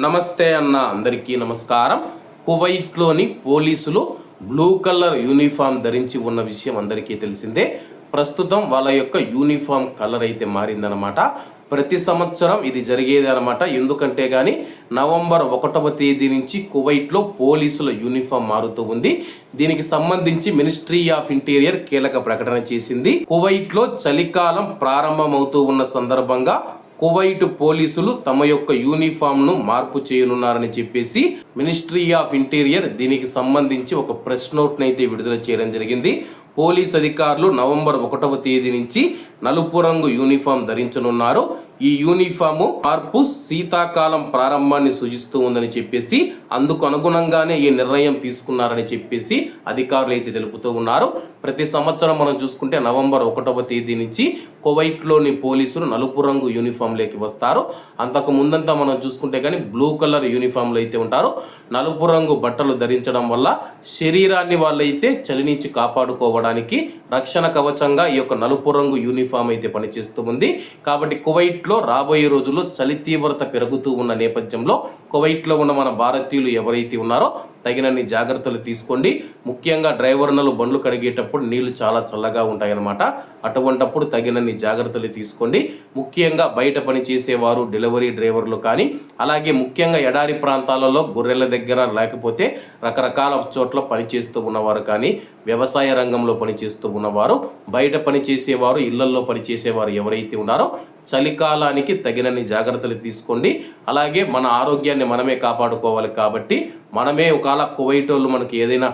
నమస్తే అన్న అందరికీ నమస్కారం. కువైట్లోని పోలీసులు బ్లూ కలర్ యూనిఫామ్ ధరించి ఉన్న విషయం అందరికీ తెలిసిందే. ప్రస్తుతం వాళ్ళ యొక్క యూనిఫామ్ కలర్ అయితే మారిందనమాట ప్రతి సంవత్సరం ఇది జరిగేది అనమాట ఎందుకంటే కానీ నవంబర్ ఒకటవ తేదీ నుంచి కువైట్లో పోలీసుల యూనిఫామ్ మారుతూ ఉంది. దీనికి సంబంధించి మినిస్ట్రీ ఆఫ్ ఇంటీరియర్ కీలక ప్రకటన చేసింది. కువైట్లో చలికాలం ప్రారంభమవుతూ ఉన్న సందర్భంగా కువైట్ పోలీసులు తమ యొక్క యూనిఫామ్ను మార్పు చేయనున్నారని చెప్పేసి మినిస్ట్రీ ఆఫ్ ఇంటీరియర్ దీనికి సంబంధించి ఒక ప్రెస్ నోట్ అయితే విడుదల చేయడం జరిగింది. పోలీస్ అధికారులు నవంబర్ ఒకటవ తేదీ నుంచి నలుపు రంగు యూనిఫామ్ ధరించనున్నారు. ఈ యూనిఫాము మార్పు శీతాకాలం ప్రారంభాన్ని సూచిస్తూ ఉందని చెప్పేసి అందుకు అనుగుణంగానే ఈ నిర్ణయం తీసుకున్నారని చెప్పేసి అధికారులు అయితే తెలుపుతూ ఉన్నారు. ప్రతి సంవత్సరం మనం చూసుకుంటే నవంబర్ ఒకటవ తేదీ నుంచి కువైట్లోని పోలీసులు నలుపు రంగు యూనిఫామ్లోకి వస్తారు. అంతకు ముందంతా మనం చూసుకుంటే కానీ బ్లూ కలర్ యూనిఫామ్లు అయితే ఉంటారు. నలుపు రంగు బట్టలు ధరించడం వల్ల శరీరాన్ని వాళ్ళైతే చలి నుంచి కాపాడుకోవడానికి రక్షణ కవచంగా ఈ యొక్క నలుపు రంగు యూనిఫామ్ అయితే పనిచేస్తూ ఉంది. కాబట్టి కువైట్లో రాబోయే రోజుల్లో చలి తీవ్రత పెరుగుతూ ఉన్న నేపథ్యంలో కువైట్లో ఉన్న మన భారతీయులు ఎవరైతే ఉన్నారో తగినన్ని జాగ్రత్తలు తీసుకోండి. ముఖ్యంగా డ్రైవర్నలు బండ్లు కడిగేటప్పుడు నీళ్ళు చాలా చల్లగా ఉంటాయన్నమాట. అటువంటప్పుడు తగినన్ని జాగ్రత్తలు తీసుకోండి. ముఖ్యంగా బయట పని చేసేవారు డెలివరీ డ్రైవర్లు కానీ అలాగే ముఖ్యంగా ఎడారి ప్రాంతాలలో గొర్రెల దగ్గర లేకపోతే రకరకాల చోట్ల పనిచేస్తూ ఉన్నవారు కానీ వ్యవసాయ రంగంలో పనిచేస్తూ ఉన్నవారు బయట పని చేసేవారు ఇళ్ళల్లో పనిచేసేవారు ఎవరైతే ఉన్నారో చలికాలానికి తగినన్ని జాగ్రత్తలు తీసుకోండి. అలాగే మన ఆరోగ్యాన్ని మనమే కాపాడుకోవాలి కాబట్టి మనమే ఒకవేళ కువైట్ వాళ్ళు మనకి ఏదైనా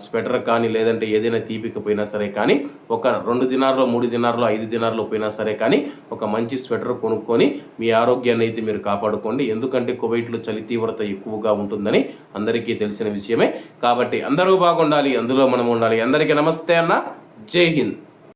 స్వెటర్ కానీ లేదంటే ఏదైనా తీపికపోయినా సరే కానీ ఒక రెండు దినాల్లో మూడు దినాల్లో ఐదు దినాల్లో పోయినా సరే కానీ ఒక మంచి స్వెటర్ కొనుక్కొని మీ ఆరోగ్యాన్ని అయితే మీరు కాపాడుకోండి. ఎందుకంటే కువైట్లో చలి తీవ్రత ఎక్కువగా ఉంటుందని అందరికీ తెలిసిన విషయమే. కాబట్టి అందరూ బాగుండాలి అందులో మనం ఉండాలి. అందరికీ నమస్తే అన్న. జై హింద్.